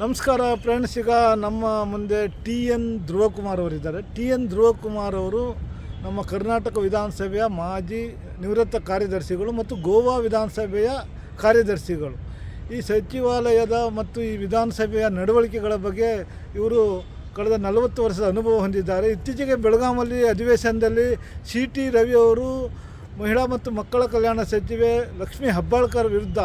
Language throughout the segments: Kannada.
ನಮಸ್ಕಾರ ಫ್ರೆಂಡ್ಸ್, ಈಗ ನಮ್ಮ ಮುಂದೆ ಟಿ ಎನ್ ಧ್ರುವಕುಮಾರ್ ಅವರಿದ್ದಾರೆ. ಟಿ ಎನ್ ಧ್ರುವಕುಮಾರ್ ಅವರು ನಮ್ಮ ಕರ್ನಾಟಕ ವಿಧಾನಸಭೆಯ ಮಾಜಿ ನಿವೃತ್ತ ಕಾರ್ಯದರ್ಶಿಗಳು ಮತ್ತು ಗೋವಾ ವಿಧಾನಸಭೆಯ ಕಾರ್ಯದರ್ಶಿಗಳು. ಈ ಸಚಿವಾಲಯದ ಮತ್ತು ಈ ವಿಧಾನಸಭೆಯ ನಡವಳಿಕೆಗಳ ಬಗ್ಗೆ ಇವರು ಕಳೆದ ನಲವತ್ತು ವರ್ಷದ ಅನುಭವ ಹೊಂದಿದ್ದಾರೆ. ಇತ್ತೀಚೆಗೆ ಬೆಳಗಾಮಲ್ಲಿ ಅಧಿವೇಶನದಲ್ಲಿ ಸಿ ಟಿ ರವಿ ಅವರು ಮಹಿಳಾ ಮತ್ತು ಮಕ್ಕಳ ಕಲ್ಯಾಣ ಸಚಿವೆ ಲಕ್ಷ್ಮೀ ಹೆಬ್ಬಾಳ್ಕರ್ ವಿರುದ್ಧ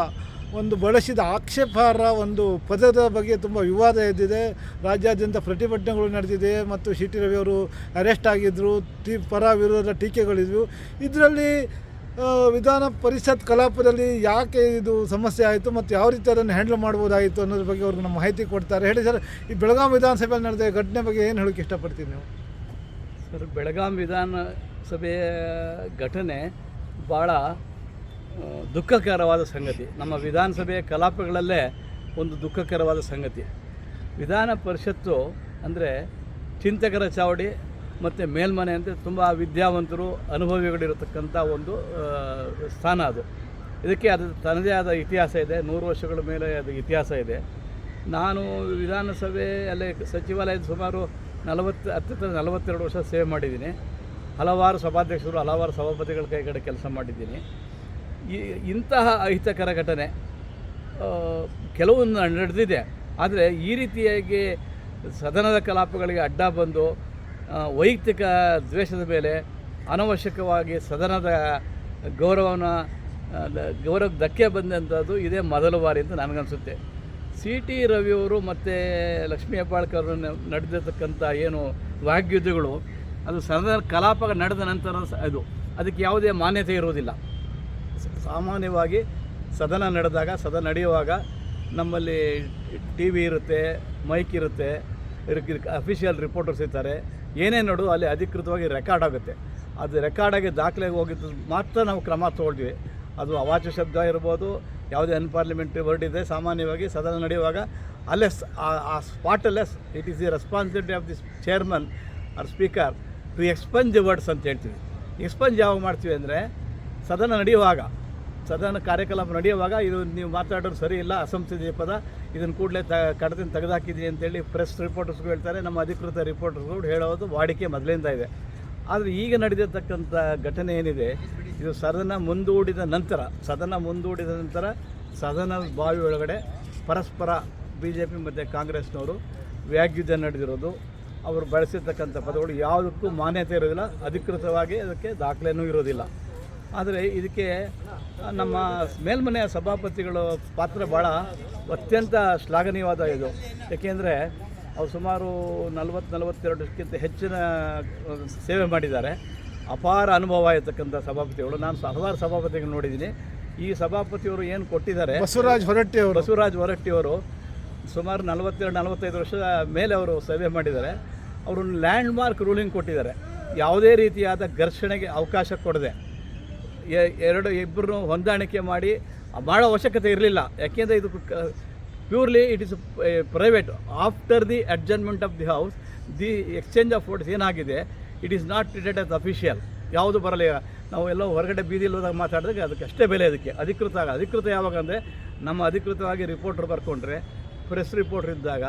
ಒಂದು ಬಳಸಿದ ಆಕ್ಷೇಪಾರ್ಹ ಒಂದು ಪದದ ಬಗ್ಗೆ ತುಂಬ ವಿವಾದ ಎದ್ದಿದೆ. ರಾಜ್ಯಾದ್ಯಂತ ಪ್ರತಿಭಟನೆಗಳು ನಡೆದಿದೆ ಮತ್ತು ಸಿ ಟಿ ರವಿ ಅವರು ಅರೆಸ್ಟ್ ಆಗಿದ್ದರು ಟಿ ಪರ ವಿರೋಧ ಟೀಕೆಗಳಿದ್ವು. ಇದರಲ್ಲಿ ವಿಧಾನ ಪರಿಷತ್ ಕಲಾಪದಲ್ಲಿ ಯಾಕೆ ಇದು ಸಮಸ್ಯೆ ಆಯಿತು ಮತ್ತು ಯಾವ ರೀತಿ ಅದನ್ನು ಹ್ಯಾಂಡಲ್ ಮಾಡ್ಬೋದಾಯಿತು ಅನ್ನೋದ್ರ ಬಗ್ಗೆ ಅವ್ರಿಗೆ ನಮ್ಮ ಮಾಹಿತಿ ಕೊಡ್ತಾರೆ. ಹೇಳಿ ಸರ್, ಈ ಬೆಳಗಾಂ ವಿಧಾನಸಭೆಯಲ್ಲಿ ನಡೆದ ಘಟನೆ ಬಗ್ಗೆ ಏನು ಹೇಳೋಕ್ಕೆ ಇಷ್ಟಪಡ್ತೀನಿ ನೀವು? ಸರ್, ಬೆಳಗಾಂ ವಿಧಾನಸಭೆಯ ಘಟನೆ ಭಾಳ ದುಃಖಕರವಾದ ಸಂಗತಿ. ನಮ್ಮ ವಿಧಾನಸಭೆಯ ಕಲಾಪಗಳಲ್ಲೇ ಒಂದು ದುಃಖಕರವಾದ ಸಂಗತಿ. ವಿಧಾನ ಪರಿಷತ್ತು ಅಂದರೆ ಚಿಂತಕರ ಚಾವಡಿ ಮತ್ತು ಮೇಲ್ಮನೆ ಅಂತ ತುಂಬ ವಿದ್ಯಾವಂತರು ಅನುಭವಿಗಳಿರತಕ್ಕಂಥ ಒಂದು ಸ್ಥಾನ ಅದು. ಇದಕ್ಕೆ ಅದು ತನ್ನದೇ ಆದ ಇತಿಹಾಸ ಇದೆ. ನೂರು ವರ್ಷಗಳ ಮೇಲೆ ಅದು ಇತಿಹಾಸ ಇದೆ. ನಾನು ವಿಧಾನಸಭೆ ಅಲ್ಲಿ ಸಚಿವಾಲಯದ ಸುಮಾರು ನಲವತ್ತು ಹತ್ತಿರ ನಲವತ್ತೆರಡು ವರ್ಷ ಸೇವೆ ಮಾಡಿದ್ದೀನಿ. ಹಲವಾರು ಸಭಾಧ್ಯಕ್ಷರು, ಹಲವಾರು ಸಭಾಪತಿಗಳ ಕೈಗಡೆ ಕೆಲಸ ಮಾಡಿದ್ದೀನಿ. ಇಂತಹ ಅಹಿತಕರ ಘಟನೆ ಕೆಲವೊಂದು ನಡೆದಿದೆ. ಆದರೆ ಈ ರೀತಿಯಾಗಿ ಸದನದ ಕಲಾಪಗಳಿಗೆ ಅಡ್ಡ ಬಂದು ವೈಯಕ್ತಿಕ ದ್ವೇಷದ ಮೇಲೆ ಅನವಶ್ಯಕವಾಗಿ ಸದನದ ಗೌರವನ ಗೌರವ ಧಕ್ಕೆ ಬಂದಂಥದ್ದು ಇದೇ ಮೊದಲ ಬಾರಿ ಅಂತ ನನಗನ್ಸುತ್ತೆ. ಸಿ ಟಿ ರವಿಯವರು ಮತ್ತು ಲಕ್ಷ್ಮೀ ಹೆಬ್ಬಾಳ್ಕರ್ ನಡೆದಿರ್ತಕ್ಕಂಥ ಏನು ವಾಗ್ಯುದ್ಧಗಳು, ಅದು ಸದನ ಕಲಾಪ ನಡೆದ ನಂತರ ಅದು, ಅದಕ್ಕೆ ಯಾವುದೇ ಮಾನ್ಯತೆ ಇರುವುದಿಲ್ಲ. ಸಾಮಾನ್ಯವಾಗಿ ಸದನ ನಡೆದಾಗ, ಸದನ ನಡೆಯುವಾಗ ನಮ್ಮಲ್ಲಿ ಟಿ ವಿ ಇರುತ್ತೆ, ಮೈಕ್ ಇರುತ್ತೆ ಅಫಿಷಿಯಲ್ ರಿಪೋರ್ಟರ್ಸ್ ಇರ್ತಾರೆ. ಏನೇ ನೋಡು, ಅಲ್ಲಿ ಅಧಿಕೃತವಾಗಿ ರೆಕಾರ್ಡ್ ಆಗುತ್ತೆ. ಅದು ರೆಕಾರ್ಡ್ ಆಗಿ ದಾಖಲೆಗೆ ಹೋಗಿದ್ದು ಮಾತ್ರ ನಾವು ಕ್ರಮ ತೊಗೊಳ್ತೀವಿ ಅದು ಅವಾಚ್ಯ ಶಬ್ದ ಇರ್ಬೋದು, ಯಾವುದೇ ಅನ್ಪಾರ್ಲಿಮೆಂಟ್ರಿ ವರ್ಡ್ ಇದೆ, ಸಾಮಾನ್ಯವಾಗಿ ಸದನ ನಡೆಯುವಾಗ ಅಲ್ಲೇ ಆ- ಸ್ಪಾಟಲ್ಲೇ it is the responsibility of this chairman or speaker to expunge words ಅಂತ ಹೇಳ್ತೀವಿ. ಎಕ್ಸ್ಪಂಜ್ ಯಾವಾಗ ಮಾಡ್ತೀವಿ ಅಂದರೆ ಸದನ ನಡೆಯುವಾಗ, ಸದನ ಕಾರ್ಯಕಲಾಪ ನಡೆಯುವಾಗ ಇದು ನೀವು ಮಾತಾಡೋದು ಸರಿ ಇಲ್ಲ, ಅಸಂಸದೀಯ ಪದ, ಇದನ್ನು ಕೂಡಲೇ ತ ಕಡದಿಂದ ತೆಗೆದುಹಾಕಿದ್ದೀನಿ ಅಂತೇಳಿ ಪ್ರೆಸ್ ರಿಪೋರ್ಟರ್ಸ್ಗಳು ಹೇಳ್ತಾರೆ, ನಮ್ಮ ಅಧಿಕೃತ ರಿಪೋರ್ಟರ್ಸ್ಗಳು ಹೇಳೋದು ವಾಡಿಕೆ ಮೊದಲಿಂದ ಇದೆ. ಆದರೆ ಈಗ ನಡೆದಿರ್ತಕ್ಕಂಥ ಘಟನೆ ಏನಿದೆ, ಇದು ಸದನ ಮುಂದೂಡಿದ ನಂತರ, ಸದನ ಮುಂದೂಡಿದ ನಂತರ ಸದನ ಬಾವಿ ಒಳಗಡೆ ಪರಸ್ಪರ ಬಿ ಜೆ ಪಿ ಮತ್ತು ಕಾಂಗ್ರೆಸ್ನವರು ವ್ಯಾಗ್ಯುದ್ಧ ನಡೆದಿರೋದು, ಅವರು ಬಳಸಿರ್ತಕ್ಕಂಥ ಪದಗಳು ಯಾವುದಕ್ಕೂ ಮಾನ್ಯತೆ ಇರೋದಿಲ್ಲ, ಅಧಿಕೃತವಾಗಿ ಅದಕ್ಕೆ ದಾಖಲೆಯೂ ಇರೋದಿಲ್ಲ. ಆದರೆ ಇದಕ್ಕೆ ನಮ್ಮ ಮೇಲ್ಮನೆಯ ಸಭಾಪತಿಗಳು ಪಾತ್ರ ಭಾಳ ಅತ್ಯಂತ ಶ್ಲಾಘನೀಯವಾದ ಇದು. ಏಕೆಂದರೆ ಅವ್ರು ಸುಮಾರು ನಲವತ್ತು ನಲವತ್ತೆರಡಕ್ಕಿಂತ ಹೆಚ್ಚಿನ ಸೇವೆ ಮಾಡಿದ್ದಾರೆ. ಅಪಾರ ಅನುಭವ ಇರತಕ್ಕಂಥ ಸಭಾಪತಿಗಳು. ನಾನು ಹಲವಾರು ಸಭಾಪತಿಗಳು ನೋಡಿದ್ದೀನಿ. ಈ ಸಭಾಪತಿಯವರು ಏನು ಕೊಟ್ಟಿದ್ದಾರೆ? ಬಸವರಾಜ್ ಹೊರಟ್ಟಿಯವರು ಬಸವರಾಜ್ ಹೊರಟ್ಟಿಯವರು ಸುಮಾರು ನಲವತ್ತೆರಡು ನಲವತ್ತೈದು ವರ್ಷದ ಮೇಲೆ ಅವರು ಸೇವೆ ಮಾಡಿದ್ದಾರೆ. ಅವರು ಲ್ಯಾಂಡ್ ಮಾರ್ಕ್ ರೂಲಿಂಗ್ ಕೊಟ್ಟಿದ್ದಾರೆ. ಯಾವುದೇ ರೀತಿಯಾದ ಘರ್ಷಣೆಗೆ ಅವಕಾಶ ಕೊಡದೆ. ಎರಡು ಇಬ್ಬರು ಹೊಂದಾಣಿಕೆ ಮಾಡಿ ಭಾಳ ಅವಶ್ಯಕತೆ ಇರಲಿಲ್ಲ. ಯಾಕೆಂದರೆ ಇದು purely it is private after the adjournment of the house the exchange of words ಏನಾಗಿದೆ it is not treated as official ಯಾವುದು ಬರಲಿಲ್ಲ ನಾವು ಎಲ್ಲೋ ಹೊರಗಡೆ ಬೀದಿಲಿ ಹೋದಾಗ ಮಾತಾಡಿದಾಗ ಅದಕ್ಕೆ ಅಷ್ಟೇ ಬೆಲೆ ಅದಕ್ಕೆ. ಅಧಿಕೃತ ಆಗ ಅಧಿಕೃತ ಯಾವಾಗ ಅಂದರೆ, ನಮ್ಮ ಅಧಿಕೃತವಾಗಿ ರಿಪೋರ್ಟರ್ ಬರ್ಕೊಂಡ್ರೆ ಪ್ರೆಸ್ ರಿಪೋರ್ಟರ್ ಇದ್ದಾಗ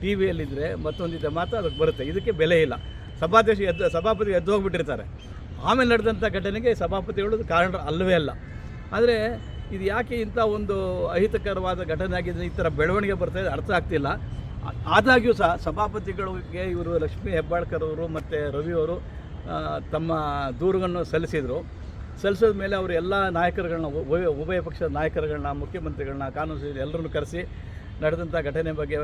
ಟಿ ವಿಯಲ್ಲಿದ್ದರೆ ಮತ್ತೊಂದಿದ್ದ ಮಾತ್ರ ಅದಕ್ಕೆ ಬರುತ್ತೆ. ಇದಕ್ಕೆ ಬೆಲೆ ಇಲ್ಲ. ಸಭಾಧ್ಯಕ್ಷ ಎದ್ದು, ಸಭಾಪತಿ ಎದ್ದು ಹೋಗ್ಬಿಟ್ಟಿರ್ತಾರೆ. ಆಮೇಲೆ ನಡೆದಂಥ ಘಟನೆಗೆ ಸಭಾಪತಿಗಳು ಕಾರಣ ಅಲ್ಲವೇ ಅಲ್ಲ. ಆದರೆ ಇದು ಯಾಕೆ ಇಂಥ ಒಂದು ಅಹಿತಕರವಾದ ಘಟನೆ ಆಗಿದೆ ಈ ಥರ ಬೆಳವಣಿಗೆ ಬರ್ತಾ ಇದೆ ಅರ್ಥ ಆಗ್ತಿಲ್ಲ. ಆದಾಗ್ಯೂ ಸಹ ಸಭಾಪತಿಗಳಿಗೆ ಇವರು ಲಕ್ಷ್ಮೀ ಹೆಬ್ಬಾಳ್ಕರ್ ಅವರು ಮತ್ತು ರವಿಯವರು ತಮ್ಮ ದೂರುಗಳನ್ನು ಸಲ್ಲಿಸಿದರು. ಸಲ್ಲಿಸಿದ ಮೇಲೆ ಅವರು ಎಲ್ಲ ನಾಯಕರುಗಳನ್ನ, ಉಭಯ ಉಭಯ ಪಕ್ಷದ ನಾಯಕರುಗಳನ್ನ, ಮುಖ್ಯಮಂತ್ರಿಗಳನ್ನ, ಕಾನೂನು ಸಚಿವರು ಎಲ್ಲರನ್ನು ಕರೆಸಿ ನಡೆದಂಥ ಘಟನೆ ಬಗ್ಗೆ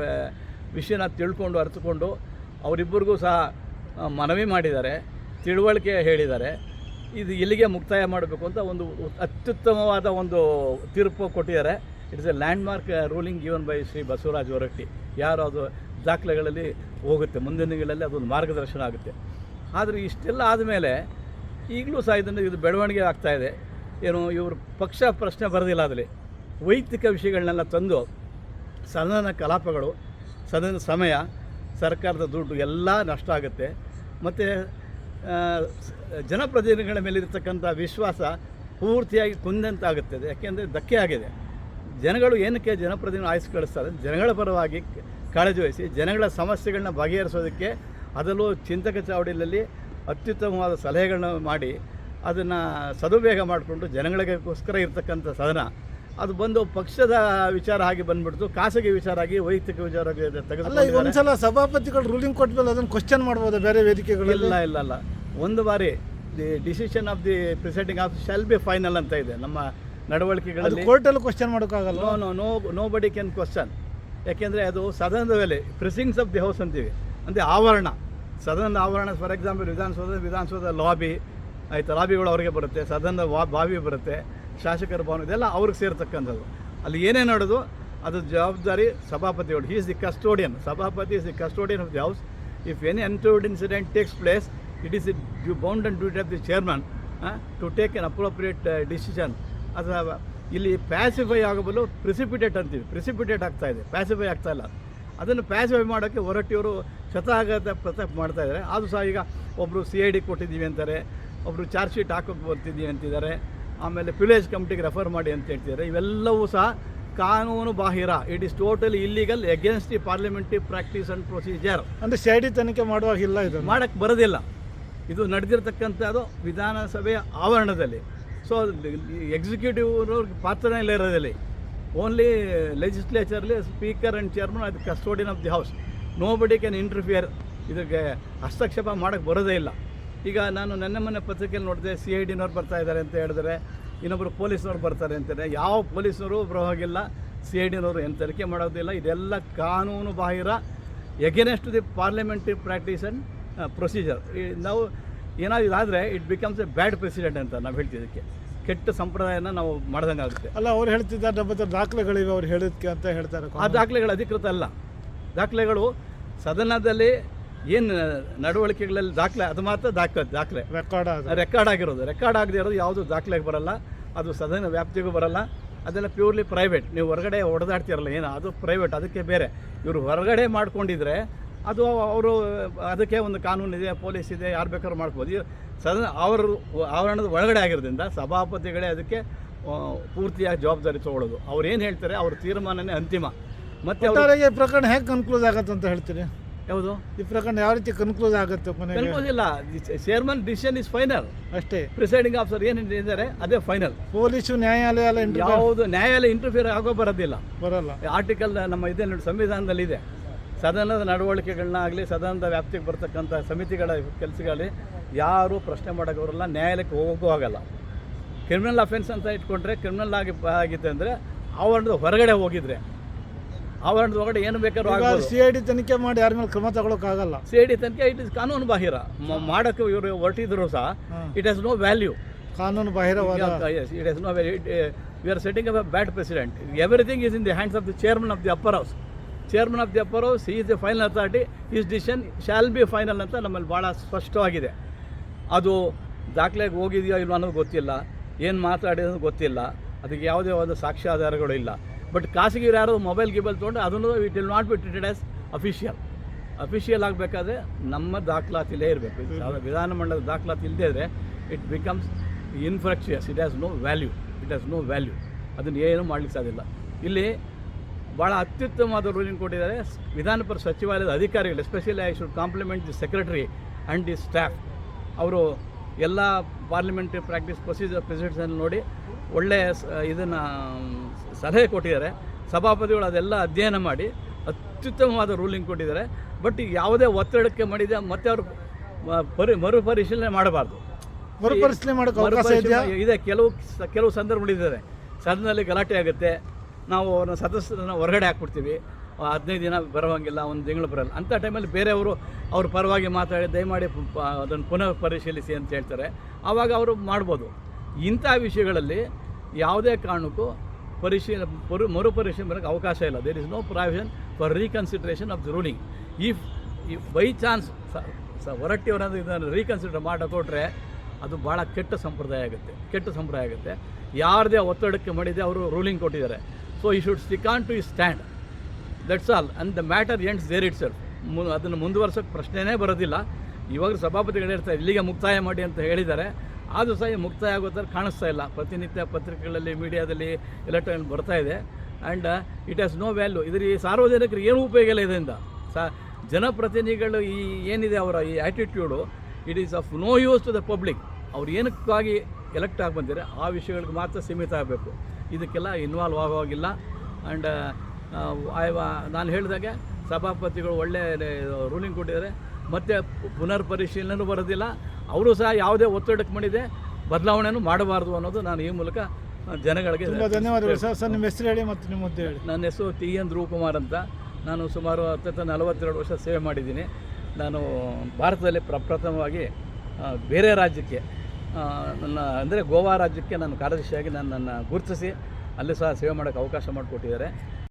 ವಿಷಯನ ತಿಳ್ಕೊಂಡು ಅರ್ಥಕೊಂಡು ಅವರಿಬ್ಬರಿಗೂ ಸಹ ಮನವಿ ಮಾಡಿದ್ದಾರೆ. ತಿಳುವಳಿಕೆ ಹೇಳಿದ್ದಾರೆ. ಇದು ಇಲ್ಲಿಗೆ ಮುಕ್ತಾಯ ಮಾಡಬೇಕು ಅಂತ ಒಂದು ಅತ್ಯುತ್ತಮವಾದ ಒಂದು ತೀರ್ಪು ಕೊಟ್ಟಿದ್ದಾರೆ. It's a landmark ruling given by Shri Basavaraj Horatti ಯಾರು ಅದು ದಾಖಲೆಗಳಲ್ಲಿ ಹೋಗುತ್ತೆ, ಮುಂದಿನ ದಿನಗಳಲ್ಲಿ ಅದೊಂದು ಮಾರ್ಗದರ್ಶನ ಆಗುತ್ತೆ. ಆದರೆ ಇಷ್ಟೆಲ್ಲ ಆದಮೇಲೆ ಈಗಲೂ ಸಹ ಇದನ್ನು ಇದು ಬೆಳವಣಿಗೆ ಆಗ್ತಾಯಿದೆ ಏನು, ಇವರು ಪಕ್ಷ ಪ್ರಶ್ನೆ ಬರೋದಿಲ್ಲ ಅದರಲ್ಲಿ. ವೈಯಕ್ತಿಕ ವಿಷಯಗಳನ್ನೆಲ್ಲ ತಂದು ಸದನ ಕಲಾಪಗಳು ಸದನ ಸಮಯ, ಸರ್ಕಾರದ ದುಡ್ಡು ಎಲ್ಲ ನಷ್ಟ ಆಗುತ್ತೆ. ಮತ್ತು ಜನಪ್ರತಿನಿಧಿಗಳ ಮೇಲಿರ್ತಕ್ಕಂಥ ವಿಶ್ವಾಸ ಪೂರ್ತಿಯಾಗಿ ಕುಂದಂತಾಗುತ್ತದೆ. ಯಾಕೆಂದರೆ ಧಕ್ಕೆ ಆಗಿದೆ. ಜನಗಳು ಏನಕ್ಕೆ ಜನಪ್ರತಿನಿಧಿ ಆಯ್ಸಿ ಕಳಿಸ್ತಾರೆ? ಜನಗಳ ಪರವಾಗಿ ಕಾಳಜಿ ವಹಿಸಿ, ಜನಗಳ ಸಮಸ್ಯೆಗಳನ್ನ ಬಗೆಹರಿಸೋದಕ್ಕೆ ಅದರಲ್ಲೂ ಚಿಂತಕ ಚಾವಡಿಯಲ್ಲಿ ಅತ್ಯುತ್ತಮವಾದ ಸಲಹೆಗಳನ್ನ ಮಾಡಿ, ಅದನ್ನು ಸದುಪಯೋಗ ಮಾಡಿಕೊಂಡು ಜನಗಳಿಗೋಸ್ಕರ ಇರತಕ್ಕಂಥ ಸದನ ಅದು ಬಂದು ಪಕ್ಷದ ವಿಚಾರ ಆಗಿ ಬಂದ್ಬಿಡ್ತು. ಖಾಸಗಿ ವಿಚಾರ ಆಗಿ ವೈಯಕ್ತಿಕ ವಿಚಾರ ಆಗಿ ಅಲ್ಲ ಈಗ ಒಂದ್ಸಲ ಸಭಾಪತಿಗಳು ರೂಲಿಂಗ್ ಕೊಟ್ಮೇಲೆ ಅದನ್ನು ಕ್ವಶನ್ ಮಾಡ್ಬೋದು ಬೇರೆ ವೇದಿಕೆಗಳಲ್ಲಿ? ಇಲ್ಲ ಇಲ್ಲ ಇಲ್ಲ. ಒಂದು ಬಾರಿ the decision of the presiding of shall be final ಅಂತ ಇದೆ. ನಮ್ಮ ನಡವಳಿಕೆಗಳಲ್ಲಿ. ಕೋರ್ಟಲ್ಲಿ ಕ್ವಶನ್ ಮಾಡೋಕ್ಕಾಗಲ್ಲ no no no nobody can question ಯಾಕೆಂದರೆ ಅದು ಸದನದ ಮೇಲೆ ಪ್ರೆಸಿಂಗ್ಸ್ ಆಫ್ ದಿ ಹೌಸ್ ಅಂತೀವಿ. ಅಂದರೆ ಆವರಣ. ಸದನದ ಆವರಣ for example Vidhana Soudha Vidhana Soudha lobby ಆಯಿತು? ಲಾಬಿಗಳು ಅವರಿಗೆ ಬರುತ್ತೆ. ಸದನದ ವಾ ಬಾವಿ ಬರುತ್ತೆ. ಶಾಸಕರ ಭವನ, ಇದೆಲ್ಲ ಅವ್ರಿಗೆ ಸೇರ್ತಕ್ಕಂಥದ್ದು. ಅಲ್ಲಿ ಏನೇ ನಡೆದು, ಅದು ಜವಾಬ್ದಾರಿ ಸಭಾಪತಿಗಳು ಹಿ ಇಸ್ ದಿ ಕಸ್ಟೋಡಿಯನ್ ಸಭಾಪತಿ is the custodian of the house if any untoward incident takes place it is due bound and duty of the chairman to take an appropriate decision ಅಥವಾ ಇಲ್ಲಿ ಪ್ಯಾಸಿಫೈ ಆಗಬಲು ಪ್ರಿಸಿಪಿಟೇಟ್ ಅಂತೀವಿ. ಪ್ರಿಸಿಪಿಟೇಟ್ ಆಗ್ತಾ ಇದೆ. ಪ್ಯಾಸಿಫೈ ಆಗ್ತಾ ಇಲ್ಲ. ಅದನ್ನು ಪ್ಯಾಸಿಫೈ ಮಾಡೋಕ್ಕೆ ಹೊರಟಿಯವರು ಶತಾಘಾತ ಪ್ರತಾಪ್ ಮಾಡ್ತಾ ಇದ್ದಾರೆ. ಆದರೂ ಸಹ ಈಗ ಒಬ್ಬರು ಸಿ ಐ ಡಿ ಕೊಟ್ಟಿದ್ದೀವಿ ಅಂತಾರೆ ಒಬ್ಬರು ಚಾರ್ಜ್ ಶೀಟ್ ಹಾಕೋಕೆ ಬರ್ತಿದ್ದೀವಿ ಅಂತಿದ್ದಾರೆ. ಆಮೇಲೆ ಪಿಲೇಜ್ ಕಮಿಟಿಗೆ ರೆಫರ್ ಮಾಡಿ ಅಂತ ಹೇಳ್ತಿದ್ದಾರೆ. ಇವೆಲ್ಲವೂ ಸಹ ಕಾನೂನು ಬಾಹಿರ. It is totally illegal against the parliamentary practice and procedure ಅಂದರೆ ಸಿ ಐ ಡಿ ತನಿಖೆ ಮಾಡುವಾಗಿಲ್ಲ ಇದು? ಮಾಡೋಕ್ಕೆ ಬರೋದಿಲ್ಲ. ಇದು ನಡೆದಿರ್ತಕ್ಕಂಥದ್ದು ವಿಧಾನಸಭೆಯ ಆವರಣದಲ್ಲಿ. ಸೊ ಎಕ್ಸಿಕ್ಯೂಟಿವ್ ಪಾತ್ರನೇ ಇಲ್ಲ ಇರೋದಲ್ಲಿ ಓನ್ಲಿ ಲೆಜಿಸ್ಲೇಚರ್ಲಿ ಸ್ಪೀಕರ್ ಆ್ಯಂಡ್ ಚೇರ್ಮನ್ ಅದು custodian of the house nobody can interfere ಇದಕ್ಕೆ ಹಸ್ತಕ್ಷೇಪ ಮಾಡೋಕ್ಕೆ ಬರೋದೇ ಇಲ್ಲ. ಈಗ ನಾನು ನನ್ನ ಮನೆ ಪತ್ರಿಕೆಯಲ್ಲಿ ನೋಡಿದೆ ಸಿ ಐ ಡಿನವ್ರು ಬರ್ತಾ ಇದ್ದಾರೆ ಅಂತ ಹೇಳಿದ್ರೆ ಇನ್ನೊಬ್ಬರು ಪೊಲೀಸ್ನವ್ರು ಬರ್ತಾರೆ ಅಂತಾರೆ ಯಾವ ಪೊಲೀಸ್ನವರು ಬರೋವಾಗಿಲ್ಲ ಸಿ ಐ ಡಿನವರು ಏನು ತನಿಖೆ ಮಾಡೋದಿಲ್ಲ. ಇದೆಲ್ಲ ಕಾನೂನು ಬಾಹಿರ against the parliamentary practice and procedure ನಾವು ಏನಾದ್ರು ಇದಾದರೆ it becomes a bad precedent ಅಂತ ನಾವು ಹೇಳ್ತಿದ್ದಕ್ಕೆ ಕೆಟ್ಟ ಸಂಪ್ರದಾಯನ ನಾವು ಮಾಡ್ದಂಗೆ ಆಗುತ್ತೆ. ಅಲ್ಲ ಅವ್ರು ಹೇಳ್ತಿದ್ದಾರೆ ನಮ್ಮ ಹತ್ರ ದಾಖಲೆಗಳಿವೆ ಅವ್ರು ಹೇಳಿದ್ಕೆ ಅಂತ ಹೇಳ್ತಾರೆ ಆ ದಾಖಲೆಗಳು ಅಧಿಕೃತ ಅಲ್ಲ. ದಾಖಲೆಗಳು ಸದನದಲ್ಲಿ ಏನು ನಡವಳಿಕೆಗಳಲ್ಲಿ ದಾಖಲೆ ಅದು ಮಾತ್ರ ದಾಖಲೆ. ದಾಖಲೆ ರೆಕಾರ್ಡ್ ರೆಕಾರ್ಡ್ ಆಗಿರೋದು. ರೆಕಾರ್ಡ್ ಆಗದೆ ಇರೋದು ಯಾವುದು ದಾಖಲೆಗೆ ಬರಲ್ಲ ಅದು ಸದನ ವ್ಯಾಪ್ತಿಗೂ ಬರಲ್ಲ ಅದೆಲ್ಲ ಪ್ಯೂರ್ಲಿ ಪ್ರೈವೇಟ್ ನೀವು ಹೊರಗಡೆ ಹೊಡೆದಾಡ್ತಿರಲ್ಲ ಏನು ಅದು ಪ್ರೈವೇಟ್ ಅದಕ್ಕೆ ಬೇರೆ. ಇವರು ಹೊರಗಡೆ ಮಾಡ್ಕೊಂಡಿದ್ರೆ ಅದು ಅವರು ಅದಕ್ಕೆ ಒಂದು ಕಾನೂನು ಇದೆ ಪೊಲೀಸ್ ಇದೆ ಯಾರು ಬೇಕಾದ್ರೂ ಮಾಡ್ಬೋದು. ಸದನ ಅವರು ಆವರಣದ ಒಳಗಡೆ ಆಗಿರೋದ್ರಿಂದ ಸಭಾಪತಿಗಳೇ ಅದಕ್ಕೆ ಪೂರ್ತಿಯಾಗಿ ಜವಾಬ್ದಾರಿ ತೊಗೊಳ್ಳೋದು. ಅವ್ರು ಏನು ಹೇಳ್ತಾರೆ ಅವ್ರ ತೀರ್ಮಾನನೇ ಅಂತಿಮ. ಮತ್ತೆ ಪ್ರಕರಣ ಹೇಗೆ ಕನ್ಕ್ಲೂಸ್ ಆಗತ್ತೆ ಅಂತ ಹೇಳ್ತೀರಿ? ಯಾವುದು? ಈ ಪ್ರಕರಣ ಯಾವ ರೀತಿ ಕನ್ಕ್ಲೂಸ್ ಆಗುತ್ತೆ ಕೊನೆಗೆ? Confuse chairman decision is final ಅಷ್ಟೇ. ಪ್ರಿಸೈಡಿಂಗ್ ಆಫೀಸರ್ ಏನು ಇದ್ದಾರೆ ಅದೇ ಫೈನಲ್ ಪೊಲೀಸು ನ್ಯಾಯಾಲಯ ಎಲ್ಲ ಯಾವುದು ನ್ಯಾಯಾಲಯ ಇಂಟರ್ಫಿಯರ್ ಆಗೋ ಬರೋದಿಲ್ಲ. ಬರಲ್ಲ. ಆರ್ಟಿಕಲ್ ನಮ್ಮ ಇದೆ ನೋಡಿ ಸಂವಿಧಾನದಲ್ಲಿ ಇದೆ ಸದನದ ನಡವಳಿಕೆಗಳನ್ನ ಆಗಲಿ ಸದನದ ವ್ಯಾಪ್ತಿಗೆ ಬರ್ತಕ್ಕಂಥ ಸಮಿತಿಗಳ ಕೆಲಸಗಳಲ್ಲಿ ಯಾರೂ ಪ್ರಶ್ನೆ ಮಾಡೋಕೆ ಬರಲ್ಲ ನ್ಯಾಯಾಲಯಕ್ಕೆ ಹೋಗೋಕ್ಕೂ ಆಗಲ್ಲ. ಕ್ರಿಮಿನಲ್ ಅಫೆನ್ಸ್ ಅಂತ ಇಟ್ಕೊಂಡ್ರೆ ಕ್ರಿಮಿನಲ್ ಆಗಿ ಆಗಿದೆ ಅಂದರೆ ಆವರಣದ ಹೊರಗಡೆ ಹೋಗಿದ್ರೆ ಆವರಣದ ಒಳಗಡೆ ಏನು ಬೇಕಾದ್ರೂ ಆಗ್ಬೋದು. ಸಿ ಐ ಡಿ ತನಿಖೆ ಮಾಡಿ ಯಾರ ಮೇಲೆ ಕ್ರಮ ತಗೊಳಕ್ಕಾಗಲ್ಲ. ಸಿ ಐ ಡಿ ತನಕ ಇಟ್ ಇಸ್ ಕಾನೂನು ಬಾಹಿರ. ಮಾಡಕ್ಕೆ ಇವರು ಹೊರಟಿದ್ರು ಸಹ ಇಟ್ ಹ್ಯಾಸ್ ನೋ ವ್ಯಾಲ್ಯೂ ಕಾನೂನು ಬಾಹಿರವಾದ it has no value. It, setting bad precedent. Everything is in the hands of the chairman of the upper house. Chairman of the upper house, he is the final authority. His decision shall be final ಅಂತ ನಮ್ಮಲ್ಲಿ ಭಾಳ ಸ್ಪಷ್ಟವಾಗಿದೆ. ಅದು ದಾಖಲೆಗೆ ಹೋಗಿದೆಯೋ ಇಲ್ವೋ ಅನ್ನೋದು ಗೊತ್ತಿಲ್ಲ. ಏನು ಮಾತಾಡಿದೋ ಗೊತ್ತಿಲ್ಲ. ಅದಕ್ಕೆ ಯಾವುದೇ ಒಂದು ಸಾಕ್ಷ್ಯಾಧಾರಗಳು ಇಲ್ಲ. ಬಟ್ ಖಾಸಗಿರು ಯಾರು ಮೊಬೈಲ್ ಗಿಬೈಲ್ ತೊಗೊಂಡು ಅದನ್ನು it will not be treated as official official ಆಗಬೇಕಾದ್ರೆ ನಮ್ಮ ದಾಖಲಾತಿಲೇ ಇರಬೇಕು. ವಿಧಾನಮಂಡಲದ ದಾಖಲಾತಿ ಇಲ್ಲದೇ ಇದ್ದರೆ it becomes infructuous it has no value it has no value ಅದನ್ನು ಏನು ಮಾಡ್ಲಿಕ್ಕೆ ಸಾಧ್ಯವಿಲ್ಲ ಇಲ್ಲಿ. ಭಾಳ ಅತ್ಯುತ್ತಮವಾದ ರೂಲಿಂಗ್ ಕೊಟ್ಟಿದ್ದಾರೆ. ವಿಧಾನ ಪರಿಷತ್ ಸಚಿವಾಲಯದ ಅಧಿಕಾರಿಗಳು especially I should compliment the secretary and the staff ಅವರು ಎಲ್ಲ ಪಾರ್ಲಿಮೆಂಟ್ರಿ ಪ್ರಾಕ್ಟೀಸ್ ಪ್ರೊಸೀಜರ್ ಪ್ರೆಸಿಡೆನ್ಸಲ್ಲಿ ನೋಡಿ ಒಳ್ಳೆಯ ಇದನ್ನು ಸಲಹೆ ಕೊಟ್ಟಿದ್ದಾರೆ. ಸಭಾಪತಿಗಳು ಅದೆಲ್ಲ ಅಧ್ಯಯನ ಮಾಡಿ ಅತ್ಯುತ್ತಮವಾದ ರೂಲಿಂಗ್ ಕೊಟ್ಟಿದ್ದಾರೆ. ಬಟ್ ಯಾವುದೇ ಒತ್ತಡಕ್ಕೆ ಮಾಡಿದೆ ಮತ್ತೆ ಅವರು ಪರಿ ಮರುಪರಿಶೀಲನೆ ಮಾಡಬಾರ್ದು. ಮರುಪರಿಶೀಲನೆ ಇದೆ. ಕೆಲವು ಕೆಲವು ಸಂದರ್ಭಗಳಿದ್ದಾರೆ. ಸದನದಲ್ಲಿ ಗಲಾಟೆ ಆಗುತ್ತೆ. ನಾವು ಅವ್ರನ್ನ ಸದಸ್ಯರನ್ನು ಹೊರಗಡೆ ಹಾಕ್ಬಿಡ್ತೀವಿ. ಹದಿನೈದು ದಿನ ಬರೋಂಗಿಲ್ಲ ಒಂದು ತಿಂಗಳು ಬರಲ್ಲ. ಅಂಥ ಟೈಮಲ್ಲಿ ಬೇರೆಯವರು ಅವ್ರ ಪರವಾಗಿ ಮಾತಾಡಿ, ದಯಮಾಡಿ ಅದನ್ನು ಪುನಃ ಪರಿಶೀಲಿಸಿ ಅಂತ ಹೇಳ್ತಾರೆ. ಆವಾಗ ಅವರು ಮಾಡ್ಬೋದು. ಇಂಥ ವಿಷಯಗಳಲ್ಲಿ ಯಾವುದೇ ಕಾರಣಕ್ಕೂ ಪರಿಶೀಲ ಪರು ಮರುಪರಿಶೀಲನೆ ಬರೋಕ್ಕೆ ಅವಕಾಶ ಇಲ್ಲ. There is no provision for reconsideration of the ruling if by chance ಹೊರಟ್ಟಿಯವರಾದ್ರು ಇದನ್ನು ರೀಕನ್ಸಿಡರ್ ಮಾಡಿಕೊಟ್ರೆ ಅದು ಭಾಳ ಕೆಟ್ಟ ಸಂಪ್ರದಾಯ ಆಗುತ್ತೆ. ಕೆಟ್ಟ ಸಂಪ್ರದಾಯ ಆಗುತ್ತೆ. ಯಾರದೇ ಒತ್ತಡಕ್ಕೆ ಮಾಡಿದೆ ಅವರು ರೂಲಿಂಗ್ ಕೊಟ್ಟಿದ್ದಾರೆ. ಸೊ ಈ ಶುಡ್ ಸ್ಟಿಕ್ ಆನ್ ಟು ಈ stand that's all and the matter ends there it ಸೆಲ್ಫ್ ಮು ಅದನ್ನು ಮುಂದುವರ್ಸೋಕ್ಕೆ ಪ್ರಶ್ನೆನೇ ಬರೋದಿಲ್ಲ. ಇವಾಗ ಸಭಾಪತಿಗಳು ಹೇಳ್ತಾರೆ ಇಲ್ಲಿಗೆ ಮುಕ್ತಾಯ ಮಾಡಿ ಅಂತ ಹೇಳಿದ್ದಾರೆ. ಆದರೂ ಸಹ ಮುಕ್ತಾಯ ಆಗೋ ಥರ ಕಾಣಿಸ್ತಾ ಇಲ್ಲ. ಪ್ರತಿನಿತ್ಯ ಪತ್ರಿಕೆಗಳಲ್ಲಿ, ಮೀಡಿಯಾದಲ್ಲಿ ಎಲೆಕ್ಟ್ರಾನಿಕ್ ಬರ್ತಾ ಇದೆ. And it has no value ಇದ್ರ ಈ ಸಾರ್ವಜನಿಕರಿಗೆ ಏನು ಉಪಯೋಗ ಇಲ್ಲ ಇದರಿಂದ. ಸ, ಜನಪ್ರತಿನಿಧಿಗಳು ಈ ಏನಿದೆ ಅವರ ಈ attitude it is of no use to the public ಅವ್ರು ಏನಕ್ಕಾಗಿ ಎಲೆಕ್ಟ್ ಆಗಿ ಬಂದಿದ್ದಾರೆ, ಆ ವಿಷಯಗಳಿಗೆ ಮಾತ್ರ ಸೀಮಿತ ಆಗಬೇಕು. ಇದಕ್ಕೆಲ್ಲ ಇನ್ವಾಲ್ವ್ ಆಗೋವಾಗಿಲ್ಲ ಆ್ಯಂಡ್ ನಾನು ಹೇಳಿದಾಗೆ ಸಭಾಪತಿಗಳು ಒಳ್ಳೆ ರೂಲಿಂಗ್ ಕೊಟ್ಟಿದ್ದಾರೆ. ಮತ್ತು ಪುನರ್ ಪರಿಶೀಲನೆಯೂ ಬರೋದಿಲ್ಲ. ಅವರು ಸಹ ಯಾವುದೇ ಒತ್ತಡಕ್ಕೆ ಮಾಡಿದೆ ಬದಲಾವಣೆಯನ್ನು ಮಾಡಬಾರ್ದು ಅನ್ನೋದು ನಾನು ಈ ಮೂಲಕ ಜನಗಳಿಗೆ ತುಂಬ ಧನ್ಯವಾದಗಳು ಸರ್. ಸರ್ ನಿಮ್ಮ ಹೆಸರು ಹೇಳಿ ಮತ್ತು ನಿಮ್ಮ ಮುದ್ದೆ ಹೇಳಿ. ನನ್ನ ಹೆಸರು ಟಿ ಎನ್ ಧ್ರುವಕುಮಾರ್ ಅಂತ. ನಾನು ಸುಮಾರು ಹತ್ತತ್ರ ನಲವತ್ತೆರಡು ವರ್ಷ ಸೇವೆ ಮಾಡಿದ್ದೀನಿ. ನಾನು ಭಾರತದಲ್ಲಿ ಪ್ರಪ್ರಥಮವಾಗಿ ಬೇರೆ ರಾಜ್ಯಕ್ಕೆ ನನ್ನ ಅಂದರೆ ಗೋವಾ ರಾಜ್ಯಕ್ಕೆ ನಾನು ಕಾರ್ಯದರ್ಶಿಯಾಗಿ ನಾನು ನನ್ನ ಗುರುತಿಸಿ ಅಲ್ಲಿ ಸಹ ಸೇವೆ ಮಾಡೋಕ್ಕೆ ಅವಕಾಶ ಮಾಡಿಕೊಟ್ಟಿದ್ದಾರೆ.